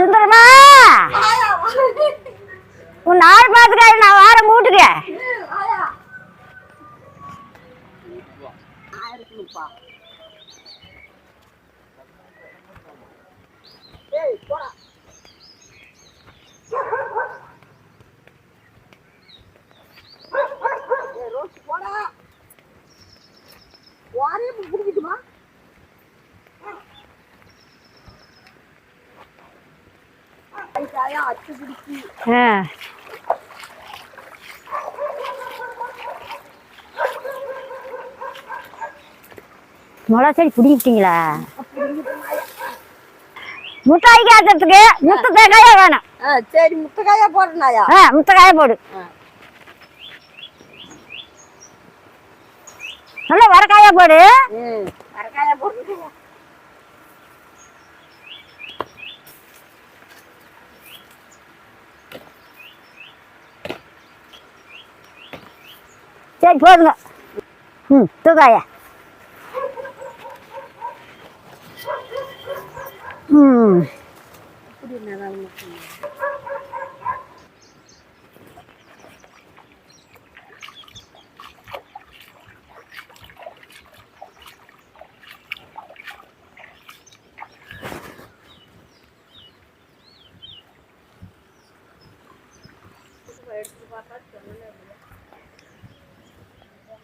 சுந்தரமா உன் ஆள் பார்த்துக்காது நான் வார மூட்டுக்க வாரம் வீட்டுக்கு ஆ. மிளகா செடி பிடிங்கிட்டீங்களா? முட்டாய் காய்ச்சறதுக்கு முத்த தேங்காயா வேணும் சரி முட்டைக்காயா போடுறனாயா? ஆ முட்டைக்காய போடு. நல்லா வரக்காயா போடு. வரக்காயா போடுறீங்க சரி போதுங்க ம் தூக்காயா ம்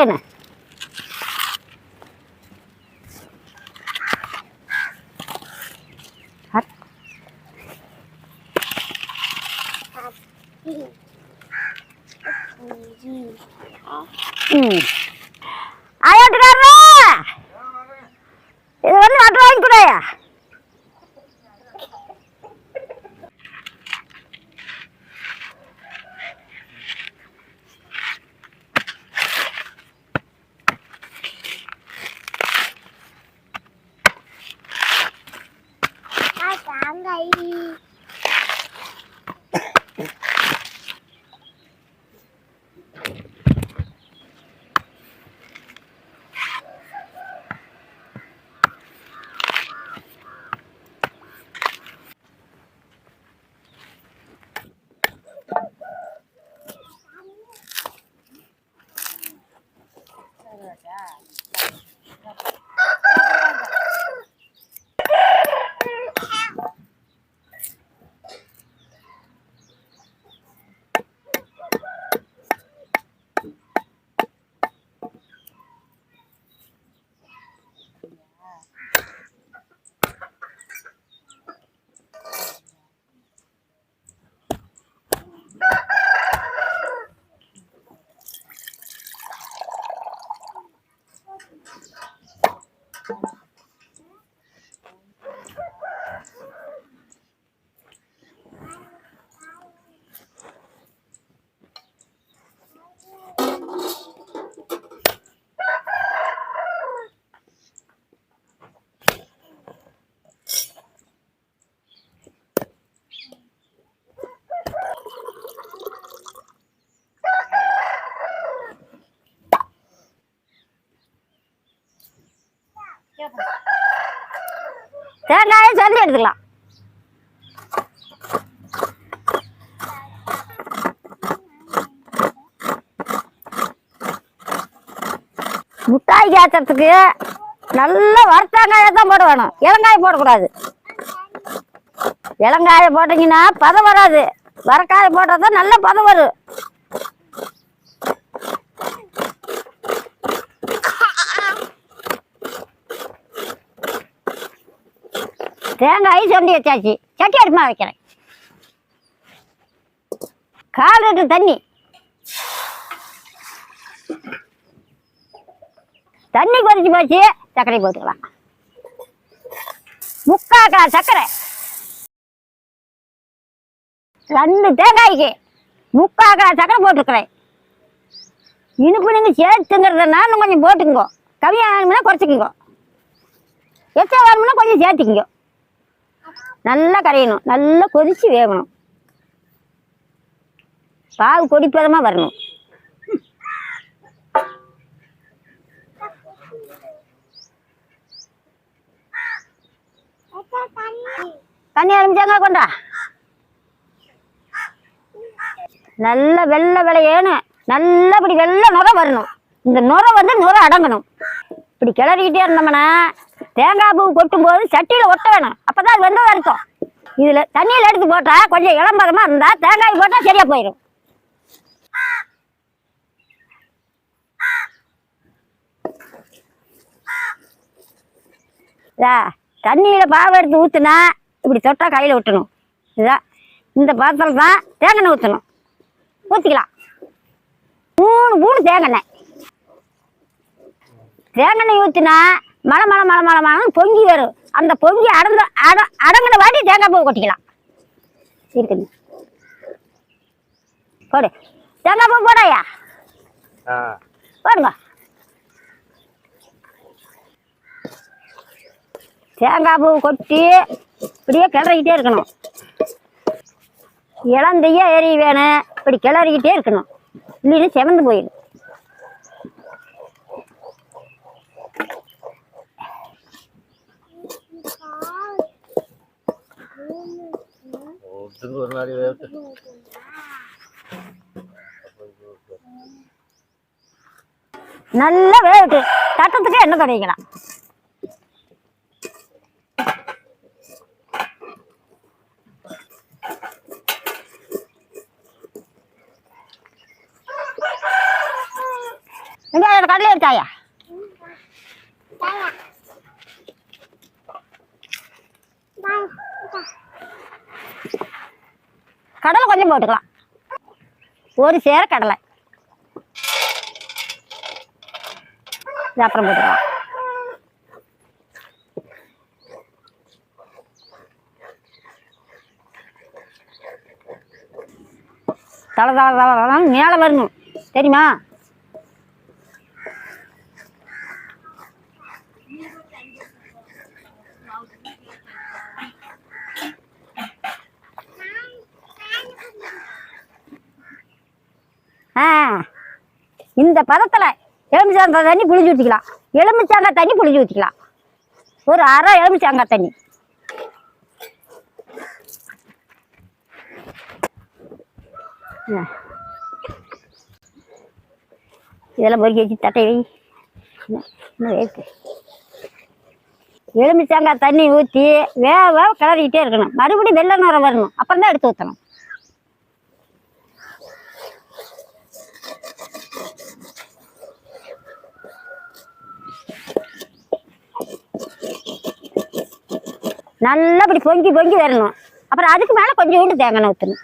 ஓடுது பொறிக்காக்கண்ணு முட்டாய் காய்ச்சறதுக்கு நல்ல வறுத்தாங்காயை தான் போட வேணும் இளங்காய் போடக்கூடாது. இளங்காயை போட்டீங்கன்னா பதம் வராது. வரக்காயை போட்டால் தான் நல்ல பதம் வரும். தேங்காய் சொல்லி வச்சாச்சு. சட்டி அடுமா வைக்கிறேன். கால் லிட்டர் தண்ணி. தண்ணி கொதிச்சு போச்சு சர்க்கரை போட்டுக்கலாம். முக்கா கிளாஸ் சர்க்கரை. ரெண்டு தேங்காய்க்கு முக்கால் கிளாஸ் சர்க்கரை போட்டுருக்குறேன். இனிப்பு நீங்கள் சேர்த்துங்கிறதுனால இன்னும் கொஞ்சம் போட்டுக்குங்க. கம்மியாக வேணும்னா குறைச்சிக்கோங்க. எச்சா வேணும்னா கொஞ்சம் சேர்த்துக்குங்க. நல்லா கரையணும். நல்லா கொதிச்சு வேகணும். பாவு கொடிப்பதமாக வரணும். தண்ணி அனுப்பிச்சாங்க கொண்டா? நல்ல வெள்ளை விளையேணும் நல்லபடி வெள்ளை நுரை வரணும். இந்த நுரை வந்து நுரை அடங்கணும். இப்படி கிளறிக்கிட்டே இருந்தோம்னா தேங்காய் பூ கொட்டும் போது சட்டியில் ஒட்ட வேணும். அப்பதான் அது வெந்ததா இருக்கும். இதில் தண்ணியில் எடுத்து போட்டால் கொஞ்சம் இளம்பரமாக இருந்தால் தேங்காய் போட்டால் சரியாக போயிடும் தண்ணியில் பாவை எடுத்து ஊற்றுனா இப்படி தொட்டா கையில் விட்டணும் இதுதான் இந்த பாத்திரம் தான் தேங்காய் ஊற்றணும் ஊற்றிக்கலாம் மூணு மூணு தேங்காய் தேங்காய் ஊற்றினா மலை மலை மலை மலை மலை பொங்கி வரும். அந்த பொங்கி அடங்க அட அடங்கின வாட்டி தேங்காய் பூ கொட்டிக்கலாம். இருக்குங்க. போடு. தேங்காய் பூ போடாயா? போடுங்க. தேங்காய் பூ கொட்டி இப்படியே கிளறிக்கிட்டே இருக்கணும். இளந்தையா எரி வேணும் இப்படி கிளறிக்கிட்டே இருக்கணும். இல்லைன்னா செவந்து போயிடும். ஒரு மாதிரி நல்லா வேகட்டு தட்டத்துக்கு எண்ணெய் தடவிக்கலாம் வெங்காயம் கடலை எடுத்தாயா? கடலை கொஞ்சம் போட்டுக்கலாம். ஒரு சேர கடலை. இது அப்புறம் போட்டுக்கலாம். தலை தலை தலை தலை மேலே வரணும் தெரியுமா ஆ இந்த பதத்தில் எலுமிச்சாங்காய் தண்ணி புளிஞ்சு ஊற்றிக்கலாம் எலுமிச்சாங்காய் தண்ணி புளிஞ்சு ஊற்றிக்கலாம் ஒரு அரை எலுமிச்சாங்காய் தண்ணி. இதெல்லாம் பொறுக்கி வச்சு தட்டை வை. இன்னும் எலுமிச்சாங்காய் தண்ணி ஊற்றி வேக வேக கிளறிக்கிட்டே இருக்கணும். மறுபடியும் வெள்ளை நுரை வரணும். அப்புறம் தான் எடுத்து ஊற்றணும் நல்லா இப்படி பொங்கி பொங்கி வரணும். அப்புறம் அதுக்கு மேலே கொஞ்சோண்டு தேங்காய் ஊற்றணும்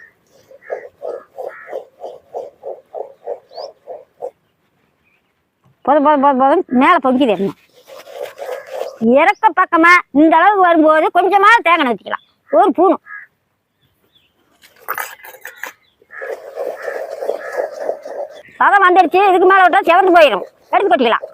போதும் போதும் போதும் போதும். மேலே பொங்கி வரணும். இறக்க பக்கமாக இந்த அளவுக்கு வரும்போது கொஞ்சமாக தேங்காய் ஊற்றிக்கலாம் ஒரு பூணும். பதம் வந்துடுச்சு. இதுக்கு மேலே விட்டால் செவந்து போயிடும் எடுத்து கொட்டிக்கலாம்.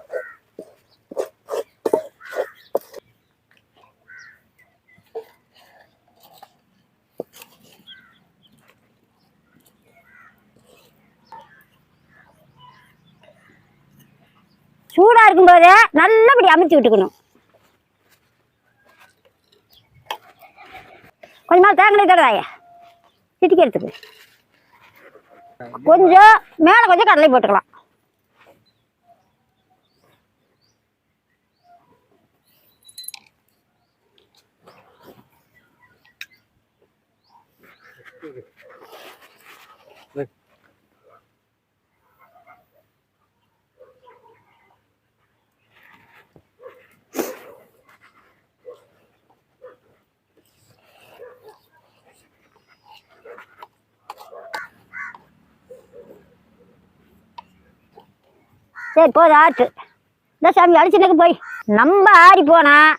சூடாக இருக்கும்போது நல்லபடி அமைச்சு விட்டுக்கணும். கொஞ்ச நாள் தேங்காய் தடதாய சிட்டிக்கிறதுக்கு கொஞ்சம் மேலே கொஞ்சம் கடலை போட்டுக்கலாம். Look. சரி போதும் ஆட்டு இந்த சாமி அடிச்சுனுக்கு போய். நம்ம ஆடி போனால்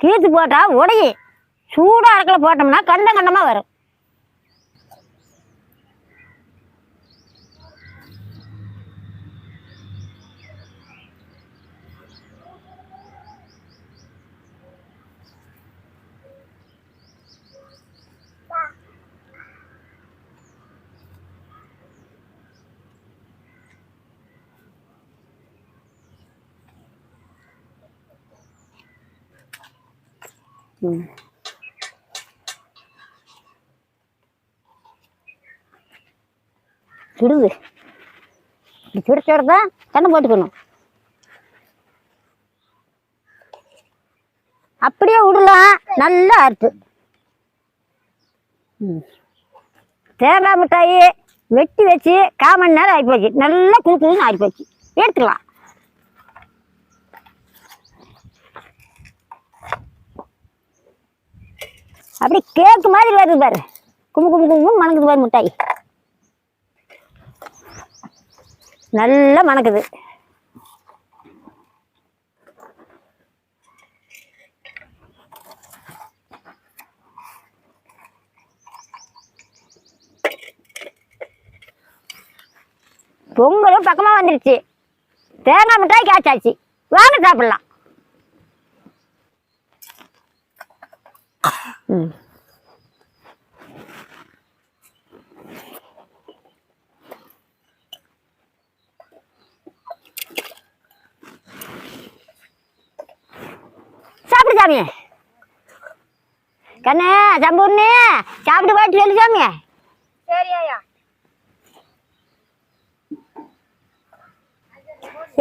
தீர்த்து போட்டால் உடையும் சூடாக இருக்கல போட்டோம்னா கண்டம் கண்டமாக வரும். சுடுது. இப்படி சுட சுட தான் கண்ணை போட்டுக்கணும். அப்படியே விடலாம். நல்லா அறுத்து. ம். தேங்காய் மிட்டாய் வெட்டி வச்சு கால் மணி நேரம் ஆகிப்போச்சு. நல்லா குழு குழுன்னு ஆகிப்போச்சு. எடுத்துக்கலாம். அப்படி கேக்கு மாதிரி வருது பாரு. கும்பு கும்பு கும்புன்னு மணக்குது பாரு மிட்டாய். நல்லா மணக்குது. பொங்கலும் பக்கமாக வந்துருச்சு. தேங்காய் மிட்டாய் காய்ச்சாச்சு வாங்க சாப்பிட்லாம். சாப்பிடு சாமி. கண்ணே சம்பூர்ணே சாப்பிட்டு பாட்டு சொல்லு சாமி.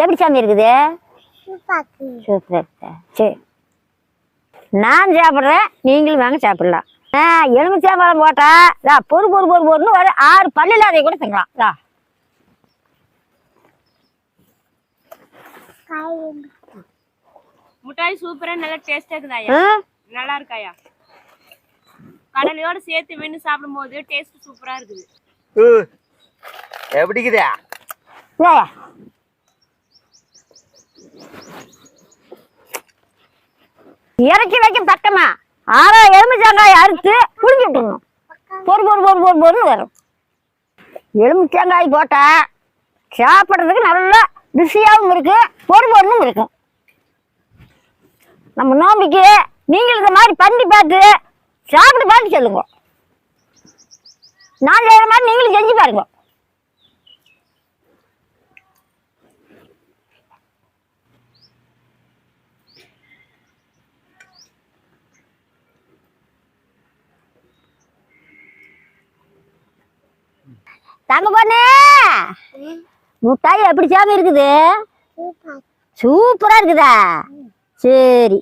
எப்படி சாமி இருக்குது? சூப்பரா இருக்குதா? சரி. நான் சாப்பிட்றேன் நீங்களும் வாங்க சாப்பிடலாம். ஆ எலுமிச்சாம்பழம் போட்டா இதா பொறு பொறு பொறு பொறுன்னு ஒரு ஆறு பல்லில் அதை கூட திங்கலாம். மிட்டாய் சூப்பரா நல்லா டேஸ்டா இருக்குதாயா நல்லா இருக்காயா கடலையோட சேர்த்து மென்று சாப்பிடும்போது டேஸ்ட் சூப்பரா இருக்குது. ஊ, எப்படிக்குதா? இறக்கி வைக்க பக்கமா ஆறா எலுமிச்சங்காய் அறுத்து புரிஞ்சு விட்டுக்கணும் பொறு பொறு பொறு பொறு பொறுன்னு வரும். எலுமிச்சங்காய் போட்டா சாப்பிட்றதுக்கு நல்லா ருசியாகவும் இருக்கு பொறு பொருளும் இருக்கும் நம்ம நோம்பிக்கு நீங்கள் இந்த மாதிரி பண்ணி பார்த்து சாப்பிட்டு பார்த்து சொல்லுங்க. நான் செய்கிற மாதிரி நீங்களும் செஞ்சு பாருங்க. தங்க பொண்ணு. முட்டாய் எப்படி சாமி இருக்குது? சூப்பரா இருக்குதா? சரி.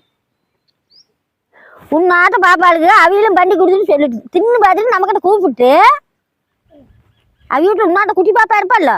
உன்னாட்ட பாப்பாளுக்கு அவியலும் பண்ணி கொடுத்துன்னு சொல்லிட்டு தின்னு பார்த்துட்டு நம்மக்கிட்ட கூப்பிட்டு அவியிட்ட உன்னாட்ட குட்டி பாப்பா இருப்பாள்ல?